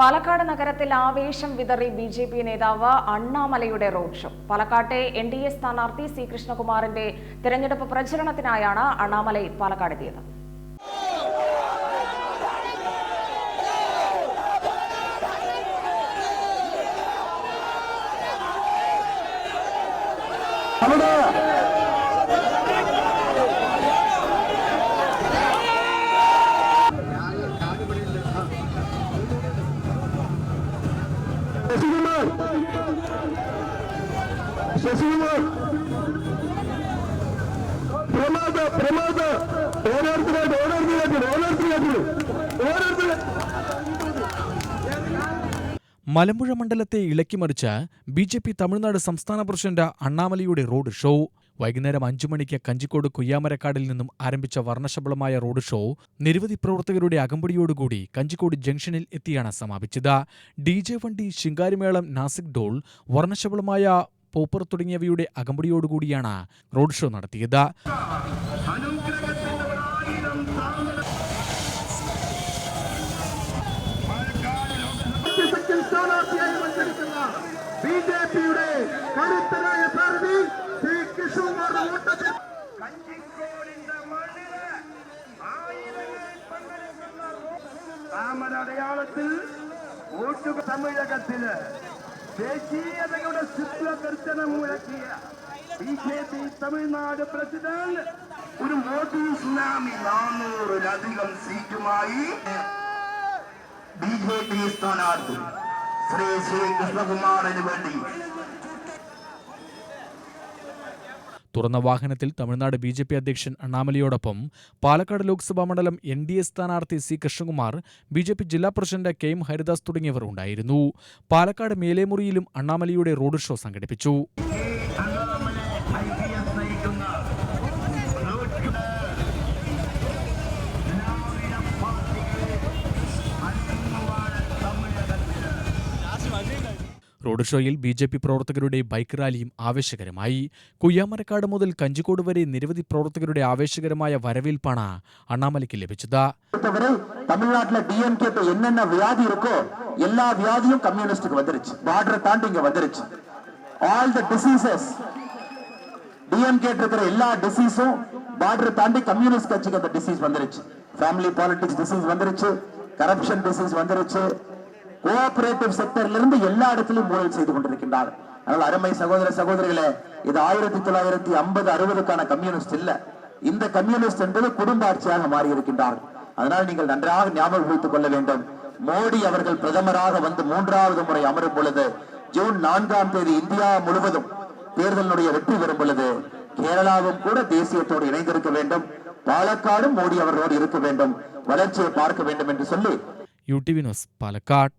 പാലക്കാട് നഗരത്തിൽ ആവേശം വിതറി ബി ജെ പി നേതാവ് അണ്ണാമലയുടെ റോഡ് ഷോ പാലക്കാട്ടെ എൻ ഡി എ സ്ഥാനാർത്ഥി സി കൃഷ്ണകുമാറിന്റെ തെരഞ്ഞെടുപ്പ് പ്രചരണത്തിനായാണ് അണ്ണാമലൈ പാലക്കാടെത്തിയത്. ശശികുമാർ. ശശികുമാർ. പ്രമാദ പ്രമാദ. ഓരോരുത്തരായിട്ട് ഓരോരുത്തരായിട്ട് ഓരോരുത്തരായിട്ട്. ഓരോരുത്തരെ മലമ്പുഴ മണ്ഡലത്തെ ഇളക്കിമറിച്ച ബി ജെ പി തമിഴ്നാട് സംസ്ഥാന പ്രസിഡന്റ് അണ്ണാമലയുടെ റോഡ് ഷോ വൈകുന്നേരം അഞ്ചു മണിക്ക് കഞ്ചിക്കോട് കുയ്യാമരക്കാടിൽ നിന്നും ആരംഭിച്ച വർണശബളമായ റോഡ് ഷോ നിരവധി പ്രവർത്തകരുടെ അകമ്പടിയോടുകൂടി കഞ്ചിക്കോട് ജംഗ്ഷനിൽ എത്തിയാണ് സമാപിച്ചത്. ഡി ജെ വണ്ടി ശിങ്കാരിമേളം നാസിക് ഡോൾ വർണശബളമായ പോപ്പർ തുടങ്ങിയവയുടെ അകമ്പടിയോടുകൂടിയാണ് റോഡ് ഷോ നടത്തിയത്. സ്ഥാനാർത്ഥിയായി മത്സരിക്കുന്ന ബി ജെ പിയുടെ ശ്രീ താമരടയാളത്തിൽ വോട്ടുക തമിഴകത്തിൽ ദേശീയതയുടെ ശുദ്ധകർത്തനം മുഴക്കിയ B J P Tamil Nadu president ഒരു മോദി സുനാമി നാനൂറിലധികം സീറ്റുമായി ബി ജെ പി സ്ഥാനാർത്ഥി ശ്രീ ശ്രീ കൃഷ്ണകുമാറിന് വേണ്ടി തുറന്ന വാഹനത്തിൽ തമിഴ്നാട് ബി ജെ പി അധ്യക്ഷൻ അണ്ണാമലിയോടൊപ്പം പാലക്കാട് ലോക്സഭാ മണ്ഡലം എൻ ഡി എ സ്ഥാനാർത്ഥി C Krishnakumar B J P ജില്ലാ പ്രസിഡന്റ് കെ എം ഹരിദാസ് തുടങ്ങിയവർ ഉണ്ടായിരുന്നു. പാലക്കാട് മേലേമുറിയിലും അണ്ണാമലയുടെ റോഡ് ഷോ സംഘടിപ്പിച്ചു. റോഡ് ഷോയിൽ ബി ജെ പി പ്രവർത്തകരുടെ ബൈക്ക് റാലിയും ആവേശകരമായി കുയ്യാമരക്കാട് മുതൽ കഞ്ചിക്കോട് വരെ നിരവധി പ്രവർത്തകരുടെ ആവേശകരമായ വരവേൽപ്പാണ് അണ്ണാമലയ്ക്ക് ലഭിച്ചത് பொறுத்தவரை தமிழ்நாட்டுல டிஎம்கே என்னென்ன வியாதி இருக்கோ எல்லா வியாதியும் கம்யூனிஸ்டுக்கு வந்துருச்சு பார்டரை தாண்டி இங்க வந்துருச்சு ஆல் த டிசீசஸ் டிஎம்கே இருக்கிற எல்லா டிசீஸும் பார்டரை தாண்டி கம்யூனிஸ்ட் கட்சிக்கு அந்த டிசீஸ் வந்துருச்சு ஃபேமிலி பாலிடிக்ஸ் டிசீஸ் வந்துருச்சு கரப்ஷன் டிசீஸ் வந்துருச்சு கோஆபரேட்டிவ் செக்டர்ல இருந்து எல்லா இடத்திலும் ஊழல் செய்து கொண்டிருக்கின்றார். அதனால் அருமை சகோதர சகோதரிகளே இது ஆயிரத்தி தொள்ளாயிரத்தி ஐம்பது அறுபதுக்கான கம்யூனிஸ்ட் இல்ல. இந்த கம்யூனிஸ்ட் என்பது குடும்ப ஆட்சியாக மாறி இருக்கின்றார்கள் அதனால் நீங்கள் நன்றாக ஞாபகம் கொள்ள வேண்டும். மோடி அவர்கள் பிரதமராக வந்து மூன்றாவது முறை அமரும் பொழுது ஜூன் நான்காம் தேதி இந்தியா முழுவதும் தேர்தலினுடைய வெற்றி பெறும் பொழுது கேரளாவும் கூட தேசியத்தோடு இணைந்திருக்க வேண்டும். பாலக்காடும் மோடி அவர்களோடு இருக்க வேண்டும். வளர்ச்சியை பார்க்க வேண்டும் என்று சொல்லி. UTV news Palakkad.